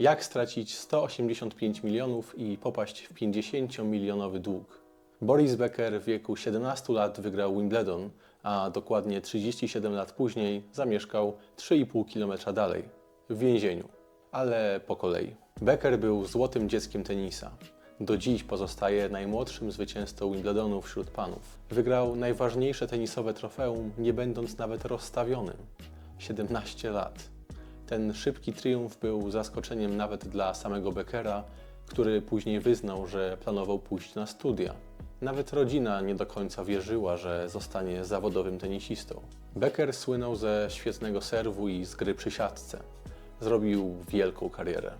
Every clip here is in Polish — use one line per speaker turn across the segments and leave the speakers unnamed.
Jak stracić 185 milionów i popaść w 50-milionowy dług? Boris Becker w wieku 17 lat wygrał Wimbledon, a dokładnie 37 lat później zamieszkał 3,5 km dalej, w więzieniu. Ale po kolei. Becker był złotym dzieckiem tenisa. Do dziś pozostaje najmłodszym zwycięzcą Wimbledonu wśród panów. Wygrał najważniejsze tenisowe trofeum, nie będąc nawet rozstawionym. 17 lat. Ten szybki triumf był zaskoczeniem nawet dla samego Beckera, który później wyznał, że planował pójść na studia. Nawet rodzina nie do końca wierzyła, że zostanie zawodowym tenisistą. Becker słynął ze świetnego serwu i z gry przy siatce. Zrobił wielką karierę.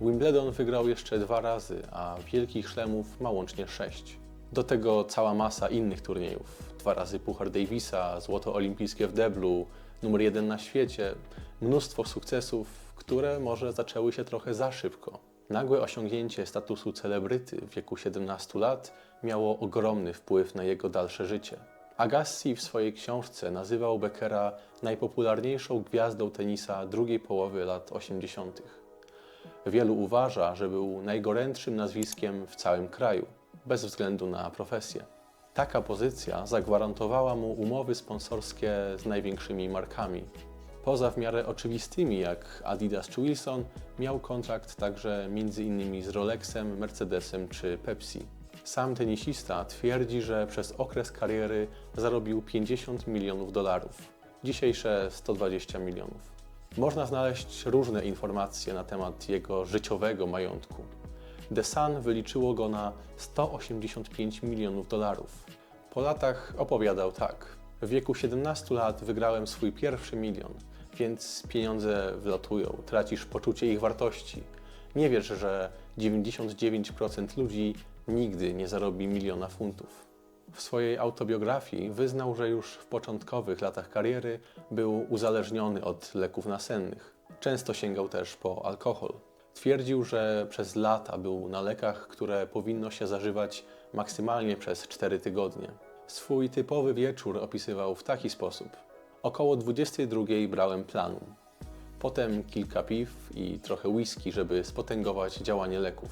Wimbledon wygrał jeszcze dwa razy, a wielkich szlemów ma łącznie sześć. Do tego cała masa innych turniejów. Dwa razy Puchar Davisa, złoto olimpijskie w deblu, numer jeden na świecie. Mnóstwo sukcesów, które może zaczęły się trochę za szybko. Nagłe osiągnięcie statusu celebryty w wieku 17 lat miało ogromny wpływ na jego dalsze życie. Agassi w swojej książce nazywał Beckera najpopularniejszą gwiazdą tenisa drugiej połowy lat 80. Wielu uważa, że był najgorętszym nazwiskiem w całym kraju, bez względu na profesję. Taka pozycja zagwarantowała mu umowy sponsorskie z największymi markami. Poza w miarę oczywistymi jak Adidas czy Wilson, miał kontrakt także m.in. z Rolexem, Mercedesem czy Pepsi. Sam tenisista twierdzi, że przez okres kariery zarobił 50 milionów dolarów, dzisiejsze 120 milionów. Można znaleźć różne informacje na temat jego życiowego majątku. The Sun wyliczyło go na 185 milionów dolarów. Po latach opowiadał tak. W wieku 17 lat wygrałem swój pierwszy milion, więc pieniądze wlatują, tracisz poczucie ich wartości. Nie wiesz, że 99% ludzi nigdy nie zarobi miliona funtów. W swojej autobiografii wyznał, że już w początkowych latach kariery był uzależniony od leków nasennych. Często sięgał też po alkohol. Twierdził, że przez lata był na lekach, które powinno się zażywać maksymalnie przez 4 tygodnie. Swój typowy wieczór opisywał w taki sposób. Około 22 brałem planum. Potem kilka piw i trochę whisky, żeby spotęgować działanie leków.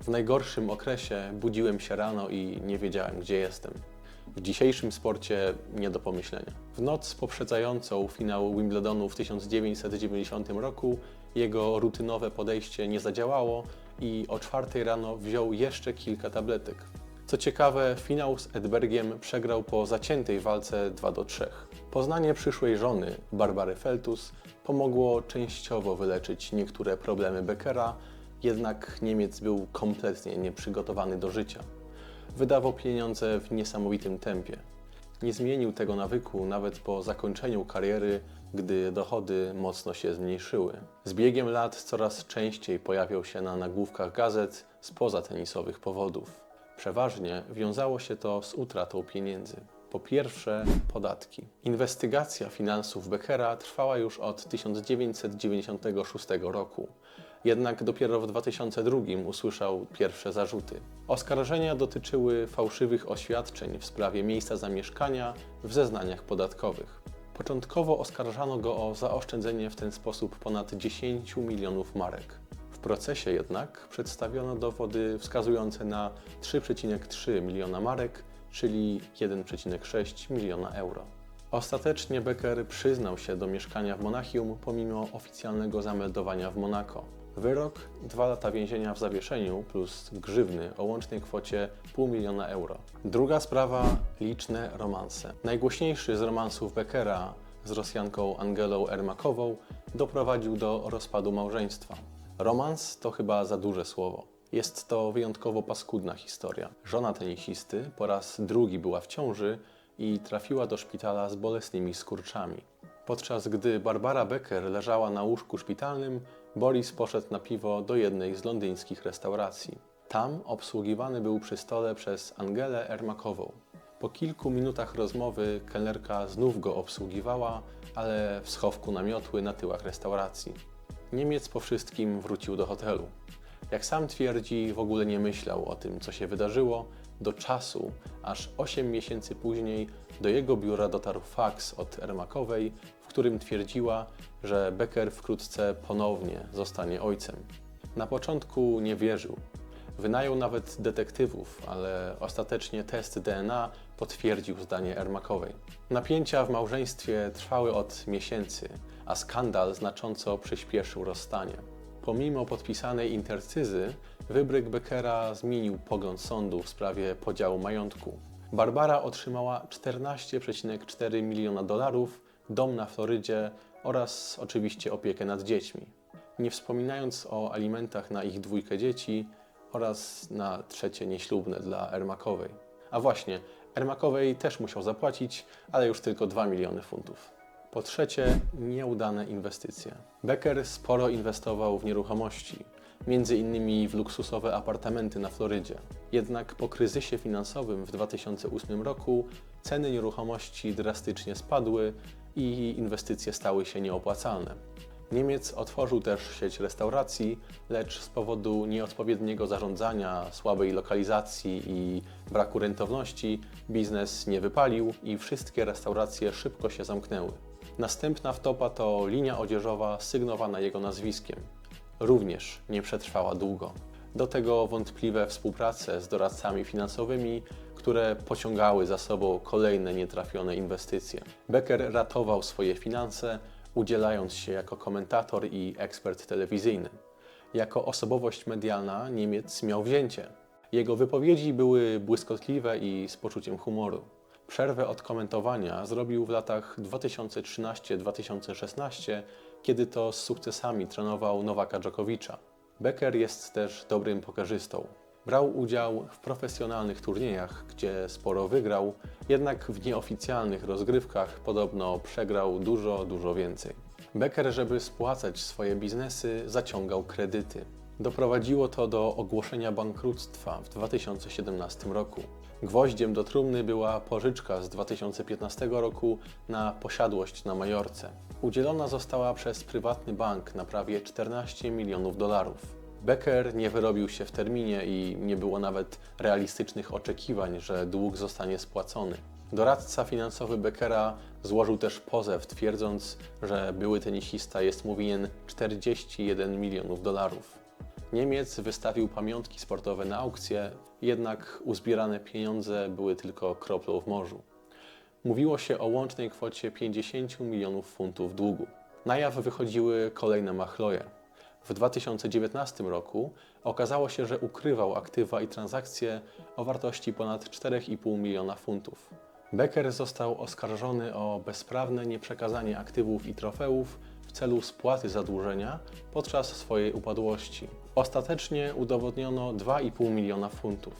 W najgorszym okresie budziłem się rano i nie wiedziałem, gdzie jestem. W dzisiejszym sporcie nie do pomyślenia. W noc poprzedzającą finał Wimbledonu w 1990 roku jego rutynowe podejście nie zadziałało i o czwartej rano wziął jeszcze kilka tabletek. Co ciekawe, finał z Edbergiem przegrał po zaciętej walce 2 do 3. Poznanie przyszłej żony, Barbary Feltus, pomogło częściowo wyleczyć niektóre problemy Beckera, jednak Niemiec był kompletnie nieprzygotowany do życia. Wydawał pieniądze w niesamowitym tempie. Nie zmienił tego nawyku nawet po zakończeniu kariery, gdy dochody mocno się zmniejszyły. Z biegiem lat coraz częściej pojawiał się na nagłówkach gazet spoza tenisowych powodów. Przeważnie wiązało się to z utratą pieniędzy. Po pierwsze, podatki. Inwestygacja finansów Beckera trwała już od 1996 roku. Jednak dopiero w 2002 usłyszał pierwsze zarzuty. Oskarżenia dotyczyły fałszywych oświadczeń w sprawie miejsca zamieszkania w zeznaniach podatkowych. Początkowo oskarżano go o zaoszczędzenie w ten sposób ponad 10 milionów marek. W procesie jednak przedstawiono dowody wskazujące na 3,3 miliona marek, czyli 1,6 miliona euro. Ostatecznie Becker przyznał się do mieszkania w Monachium pomimo oficjalnego zameldowania w Monako. Wyrok dwa lata więzienia w zawieszeniu plus grzywny o łącznej kwocie pół miliona euro. Druga sprawa liczne romanse. Najgłośniejszy z romansów Beckera z Rosjanką Angelą Ermakową doprowadził do rozpadu małżeństwa. Romans to chyba za duże słowo. Jest to wyjątkowo paskudna historia. Żona tenisisty po raz drugi była w ciąży i trafiła do szpitala z bolesnymi skurczami. Podczas gdy Barbara Becker leżała na łóżku szpitalnym, Boris poszedł na piwo do jednej z londyńskich restauracji. Tam obsługiwany był przy stole przez Angelę Ermakową. Po kilku minutach rozmowy kelnerka znów go obsługiwała, ale w schowku namiotły na tyłach restauracji. Niemiec po wszystkim wrócił do hotelu. Jak sam twierdzi, w ogóle nie myślał o tym, co się wydarzyło do czasu, aż 8 miesięcy później do jego biura dotarł faks od Ermakowej, w którym twierdziła, że Becker wkrótce ponownie zostanie ojcem. Na początku nie wierzył. Wynajął nawet detektywów, ale ostatecznie test DNA potwierdził zdanie Ermakowej. Napięcia w małżeństwie trwały od miesięcy, a skandal znacząco przyspieszył rozstanie. Pomimo podpisanej intercyzy, wybryk Beckera zmienił pogląd sądu w sprawie podziału majątku. Barbara otrzymała 14,4 miliona dolarów, dom na Florydzie oraz oczywiście opiekę nad dziećmi. Nie wspominając o alimentach na ich dwójkę dzieci oraz na trzecie nieślubne dla Ermakowej. A właśnie, Ermakowej też musiał zapłacić, ale już tylko 2 miliony funtów. Po trzecie, nieudane inwestycje. Becker sporo inwestował w nieruchomości, między innymi w luksusowe apartamenty na Florydzie. Jednak po kryzysie finansowym w 2008 roku ceny nieruchomości drastycznie spadły i inwestycje stały się nieopłacalne. Niemiec otworzył też sieć restauracji, lecz z powodu nieodpowiedniego zarządzania, słabej lokalizacji i braku rentowności biznes nie wypalił i wszystkie restauracje szybko się zamknęły. Następna wtopa to linia odzieżowa sygnowana jego nazwiskiem. Również nie przetrwała długo. Do tego wątpliwe współprace z doradcami finansowymi, które pociągały za sobą kolejne nietrafione inwestycje. Becker ratował swoje finanse, udzielając się jako komentator i ekspert telewizyjny. Jako osobowość medialna Niemiec miał wzięcie. Jego wypowiedzi były błyskotliwe i z poczuciem humoru. Przerwę od komentowania zrobił w latach 2013-2016, kiedy to z sukcesami trenował Nowaka Dżokowicza. Becker jest też dobrym pokerzystą. Brał udział w profesjonalnych turniejach, gdzie sporo wygrał, jednak w nieoficjalnych rozgrywkach podobno przegrał dużo, dużo więcej. Becker, żeby spłacać swoje biznesy, zaciągał kredyty. Doprowadziło to do ogłoszenia bankructwa w 2017 roku. Gwoździem do trumny była pożyczka z 2015 roku na posiadłość na Majorce. Udzielona została przez prywatny bank na prawie 14 milionów dolarów. Becker nie wyrobił się w terminie i nie było nawet realistycznych oczekiwań, że dług zostanie spłacony. Doradca finansowy Beckera złożył też pozew, twierdząc, że były tenisista jest mu winien 41 milionów dolarów. Niemiec wystawił pamiątki sportowe na aukcję, jednak uzbierane pieniądze były tylko kroplą w morzu. Mówiło się o łącznej kwocie 50 milionów funtów długu. Na jaw wychodziły kolejne machloje. W 2019 roku okazało się, że ukrywał aktywa i transakcje o wartości ponad 4,5 miliona funtów. Becker został oskarżony o bezprawne nieprzekazanie aktywów i trofeów w celu spłaty zadłużenia podczas swojej upadłości. Ostatecznie udowodniono 2,5 miliona funtów.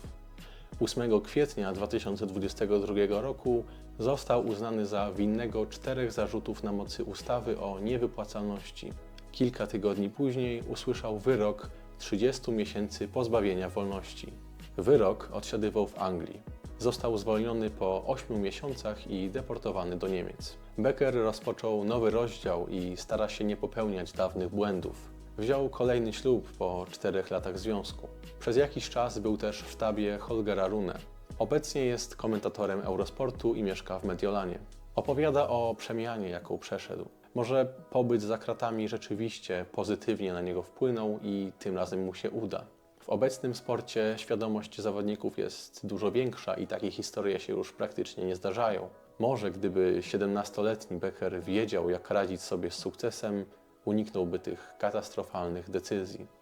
8 kwietnia 2022 roku został uznany za winnego czterech zarzutów na mocy ustawy o niewypłacalności. Kilka tygodni później usłyszał wyrok 30 miesięcy pozbawienia wolności. Wyrok odsiadywał w Anglii. Został zwolniony po 8 miesiącach i deportowany do Niemiec. Becker rozpoczął nowy rozdział i stara się nie popełniać dawnych błędów. Wziął kolejny ślub po czterech latach związku. Przez jakiś czas był też w sztabie Holgera Rune. Obecnie jest komentatorem Eurosportu i mieszka w Mediolanie. Opowiada o przemianie, jaką przeszedł. Może pobyt za kratami rzeczywiście pozytywnie na niego wpłynął i tym razem mu się uda. W obecnym sporcie świadomość zawodników jest dużo większa i takie historie się już praktycznie nie zdarzają. Może gdyby 17-letni Becker wiedział, jak radzić sobie z sukcesem, uniknąłby tych katastrofalnych decyzji.